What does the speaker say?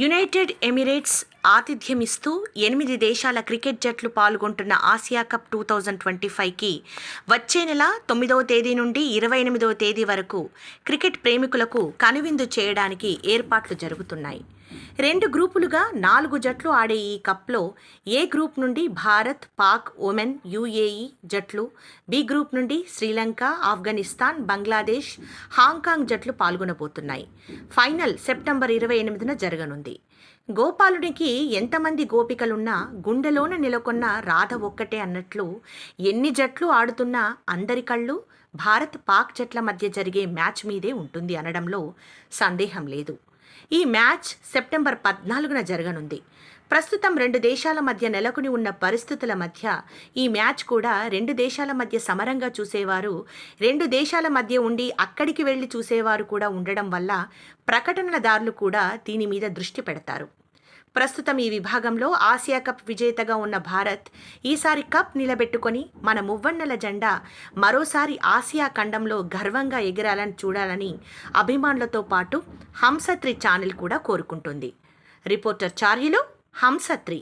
United Emirates ఆతిథ్యమిస్తూ ఎనిమిది దేశాల cricket జట్లు పాల్గొంటున్న Asia cup two thousand twenty ఫైవ్కి వచ్చే నెల తొమ్మిదవ తేదీ నుండి ఇరవై ఎనిమిదవ తేదీ వరకు క్రికెట్ ప్రేమికులకు కనువిందు చేయడానికి ఏర్పాట్లు జరుగుతున్నాయి. రెండు గ్రూపులుగా నాలుగు జట్లు ఆడే ఈ కప్లో ఏ గ్రూప్ నుండి భారత్ పాక్ ఒమెన్ యుఏఈ జట్లు బి గ్రూప్ నుండి శ్రీలంక ఆఫ్ఘనిస్తాన్ బంగ్లాదేశ్ హాంకాంగ్ జట్లు పాల్గొనబోతున్నాయి. ఫైనల్ సెప్టెంబర్ ఇరవై ఎనిమిదిన జరగనుంది. గోపాలునికి ఎంతమంది గోపికలున్నా గుండెలోన నెలకొన్న రాధ ఒక్కటే అన్నట్లు ఎన్ని జట్లు ఆడుతున్నా అందరి కళ్ళు భారత్ పాక్ జట్ల మధ్య జరిగే మ్యాచ్ మీదే ఉంటుంది అనడంలో సందేహం లేదు. ఈ మ్యాచ్ సెప్టెంబర్ పద్నాలుగున జరగనుంది. ప్రస్తుతం రెండు దేశాల మధ్య నెలకొని ఉన్న పరిస్థితుల మధ్య ఈ మ్యాచ్ కూడా రెండు దేశాల మధ్య సమరంగా చూసేవారు రెండు దేశాల మధ్య ఉండి అక్కడికి వెళ్ళి చూసేవారు కూడా ఉండడం వల్ల ప్రకటనదారులు కూడా దీని మీద దృష్టి పెడతారు. ప్రస్తుతం ఈ విభాగంలో ఆసియా కప్ విజేతగా ఉన్న భారత్ ఈసారి కప్ నిలబెట్టుకొని మన మువ్వన్నెల జెండా మరోసారి ఆసియా ఖండంలో గర్వంగా ఎగిరాలని చూడాలని అభిమానులతో పాటు హంసత్రి ఛానల్ కూడా కోరుకుంటుంది. రిపోర్టర్ చార్యులు హంసత్రి.